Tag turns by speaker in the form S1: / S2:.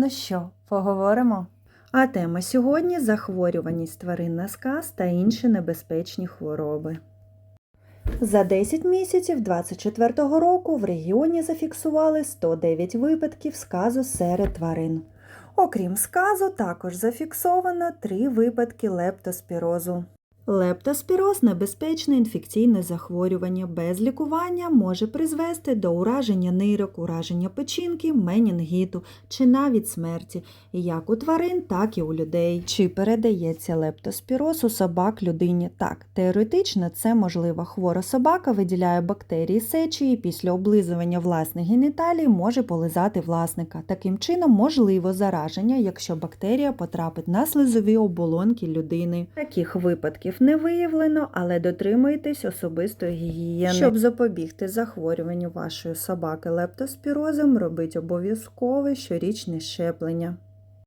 S1: Ну що, поговоримо? А тема сьогодні захворюваність тварин на сказ та інші небезпечні хвороби. За 10 місяців 2024 року в регіоні зафіксували 109 випадків сказу серед тварин. Окрім сказу, також зафіксовано 3 випадки лептоспірозу. Лептоспіроз небезпечне інфекційне захворювання без лікування може призвести до ураження нирок, ураження печінки, менінгіту чи навіть смерті, як у тварин, так і у людей. Чи передається лептоспіроз у собак людині? Так, теоретично це можливо. Хвора собака виділяє бактерії сечі і після облизування власних геніталій може полизати власника. Таким чином можливо зараження, якщо бактерія потрапить на слизові оболонки людини. Таких випадків не виявлено, але дотримуйтесь особистої гігієни. Щоб запобігти захворюванню вашої собаки лептоспірозом, робіть обов'язкове щорічне щеплення.